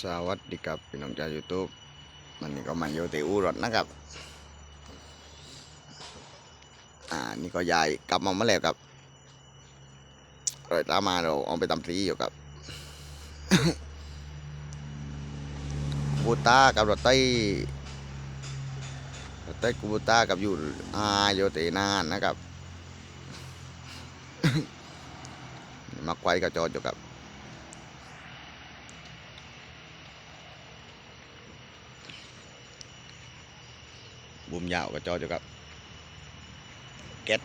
สวัสดีครับพี่น้องจากยูทูบมันนี่ก็มาอยู่ที่อูรถนะครับ อ่านี่ก็ยายกลับมาเมื่อแล้วครับรอยตามมาเราเอาไปตำซีอยู่ครับกูต้ากับรถไต้รถไต้กูต้ากับอยู่อาโยเตนานนะครับมาไกวกับจอดอยู่ครับ บุมยาวก็จออยู่กับแก๊ส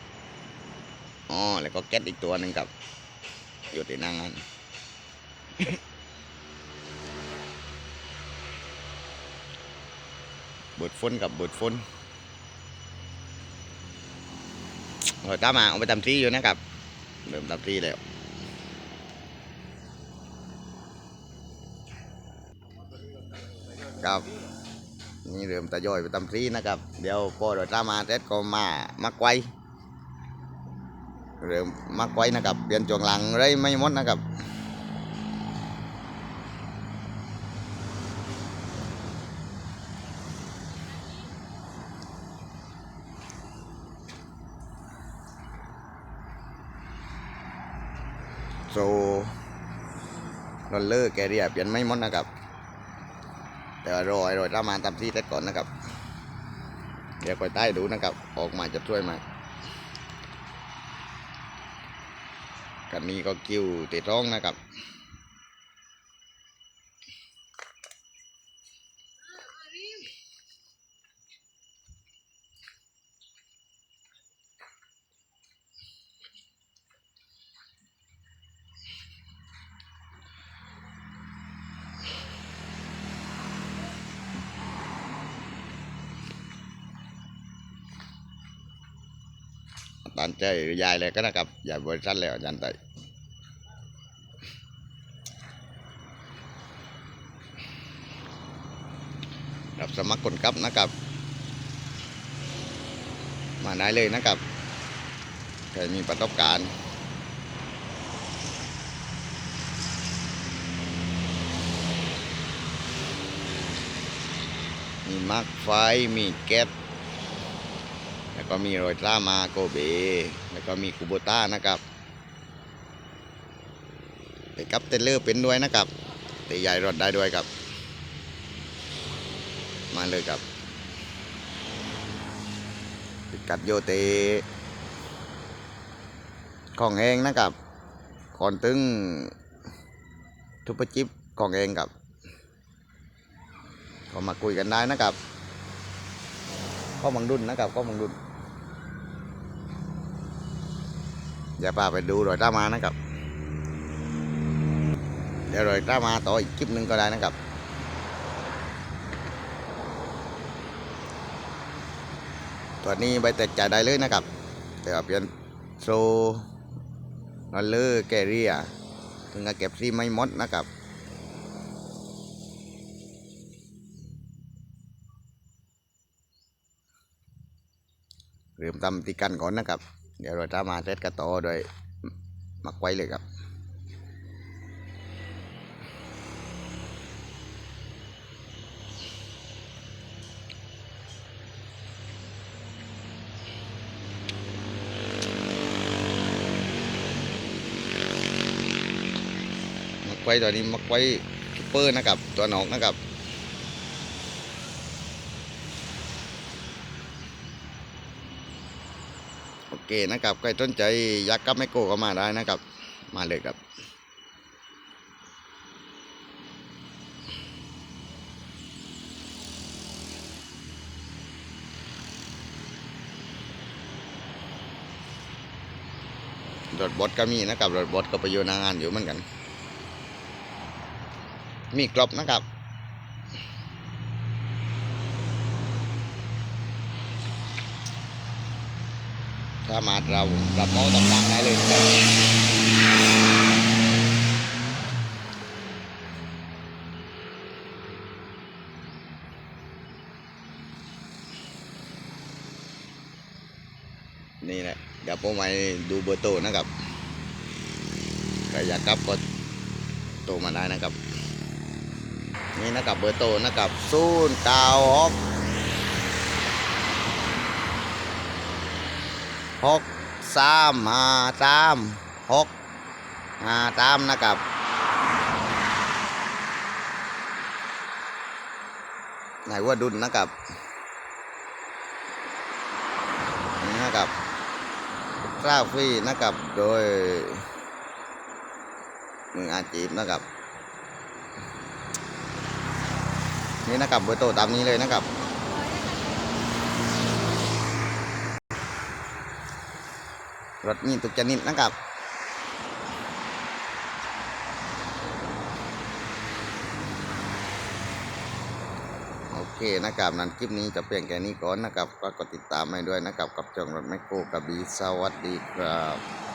อ๋อแล้วก็แก๊สอีกตัวหนึ่งกับอยู่ที่นั่งนั้นเบิดฝนกับเบิดฝนโอ้ยตามมาเอาไปทำที่อยู่นะครับเริ่มทำที่แล้วครับ นี่เริ่มตะย่อยไปตำซีนะครับ เดี๋ยวพอเราตามาเสร็จก็มามาไกวเริ่มมาไกวนะครับเปลี่ยนจวงหลังเลยไม่หมดนะครับโซรอลเลอร์แกเรียเปลี่ยนไม่หมดนะครับ แต่ว่ารอให้รอยตามมาตำซีเสร็จก่อนนะครับ เดี๋ยวคอยใต้ดูนะครับ ออกมาจะช่วยไหมกันนี้ก็กิ้วติดร้องนะครับ ตานใจยายเลยก็นะครับยายบริษัทแล้วอาจารย์ไตรับสมัครคนครับนะครับ มาได้เลยนะครับใครมีประสบการณ์มีมาร์กไฟมีแก๊ส ก็มีโรยตรามาโกเบ แล้วก็มีคูโบต้านะครับไปกับเตเลอร์เป็นด้วยนะครับต่ใหญ่รถได้ด้วยครับ มาเลยครับพิกัดโยเตของเองนะครับก่อนตึงทุปจิบของเองครับก็มาคุยกันได้นะครับข้อมังดุนนะครับข้อมังดุน อย่าพาไปดูรอยตามานะครับ เดี๋ยวรอยตามาต่ออีกคลิปหนึ่งก็ได้นะครับตัวนี้ไปแตกจ่ายได้เลยนะครับแต่ว่าเปลี่ยนโซนอลเลอร์แกเรียถึงกับเก็บซีไม่หมดนะครับเริ่มทำติกันก่อนนะครับ เดี๋ยวเราจะมาเซตกระโตโดยมักไว้เลยครับมักไว้ตัวนี้มักไว้ซุปเปอร์นะครับ ตัวหนอกนะครับ เคนะครับใครสนใจยักษ์กับแมโกก็มาได้นะครับ มาเลยครับรถบดก็มีนะครับรถบดก็ไปอยู่นางานอยู่เหมือนกัน มีกรอบนะครับ สามารถเราปรับเมาส์ต่างๆได้เลยนะครับนี่แหละเดี๋ยวผมไปดูเบอร์โทรนะครับใครอยากกลับก็โทรมาได้นะครับ นี่นะครับเบอร์โตนะครับศูนย์เก้าหก หกสามห้าสามหกห้าสามนะครับไหนว่าดุลนะครับนี่นะครับกล้าฟรีนะครับโดยมืออาจีบนะครับ นี่นะครับเบอร์โตตามนี้เลยนะครับ รถนี่ตุกชนิดนะครับโอเคนะครับนั้นคลิปนี้จะเปลี่ยนแค่นี้ก่อนนะครับก็กดติดตามให้ด้วยนะครับกับช่องรถแมคโครกับบีสวัสดีครับ